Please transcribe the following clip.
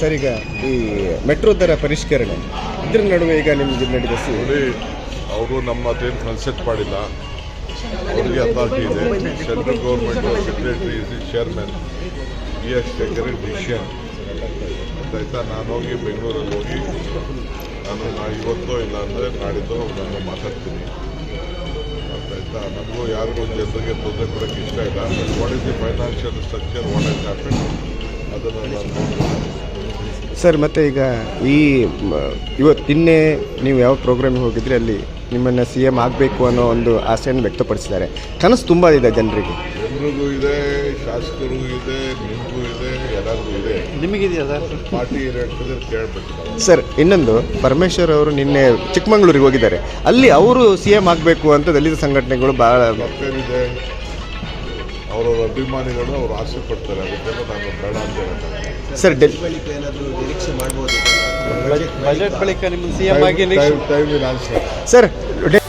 Sir ಈಗ ಈ metro ದರ ಪರಿಷ್ಕರಣೆ. ಇದ್ರ ನಡುವೆ ಈಗ ನಿಮ್ಗೆ ನಡೆದ ಸಿ ಅವರು ನಮ್ಮ ಅದೇನು ಕನ್ಸೆಪ್ಟ್ ಮಾಡಿಲ್ಲ. ಅವರಿಗೆ ಅಥಾರಿಟಿ ಇದೆ. Central government secretary chairman B S taker decision ಆಯ್ತಾ? ನಾನು ಹೋಗಿ ಬೆಂಗಳೂರಲ್ಲಿ ಹೋಗಿ, ನಾನು ನಾ ಇವತ್ತು ಇಲ್ಲ ಅಂದರೆ ನಾಡಿದ್ದು ನಾನು ಮಾತಾಡ್ತೀನಿ. ಆಯ್ತಾ? ನಮಗೂ ಯಾರಿಗೂ ಜನರಿಗೆ ತೊಂದರೆ ಕೊಡೋಕ್ಕೆ ಇಷ್ಟ ಇಲ್ಲ. What is the financial structure what is happen ಅದನ್ನು ನಾನು ನೋಡ್ತೀನಿ. ಸರ್ ಮತ್ತೆ ಈಗ ಈ ಇವತ್ತು ನಿನ್ನೆ ನೀವು ಯಾವ ಪ್ರೋಗ್ರಾಮಿಗೆ ಹೋಗಿದ್ರಿ ಅಲ್ಲಿ ನಿಮ್ಮನ್ನು ಸಿ ಎಂ ಆಗಬೇಕು ಅನ್ನೋ ಒಂದು ಆಸೆಯನ್ನು ವ್ಯಕ್ತಪಡಿಸಿದ್ದಾರೆ. ಕನಸು ತುಂಬ ಇದೆ ಜನರಿಗೆ. ಜನರಿಗೂ ಇದೆ ಶಾಸಕರು ಇದೆ ನಿಮಗೂ ಇದೆ ಎಲ್ಲರಿಗೂ ಇದೆ. ನಿಮಗಿದೆಯಾ ಸರ್? ಪಾರ್ಟಿ ಕೇಳಬೇಕು ಸರ್ ಇನ್ನೊಂದು ಪರಮೇಶ್ವರ್ ಅವರು ನಿನ್ನೆ ಚಿಕ್ಕಮಂಗ್ಳೂರಿಗೆ ಹೋಗಿದ್ದಾರೆ. ಅಲ್ಲಿ ಅವರು ಸಿ ಎಂ ಆಗಬೇಕು ಅಂತ ದಲಿತ ಸಂಘಟನೆಗಳು ಭಾಳ ಅವರವ್ರ ಅಭಿಮಾನಿಗಳು ಅವರು ಆಸೆ ಪಡ್ತಾರೆ. ಅದಕ್ಕೆಲ್ಲ ನಾನು ಬೇಡ ಸರ್ ಡೆಲ್ ಬಜೆಟ್ ಬಳಿಕ ನಿಮ್ಮ ಸಿ ಎಂ ಆಗಿ ಸರ್ ಡೆ-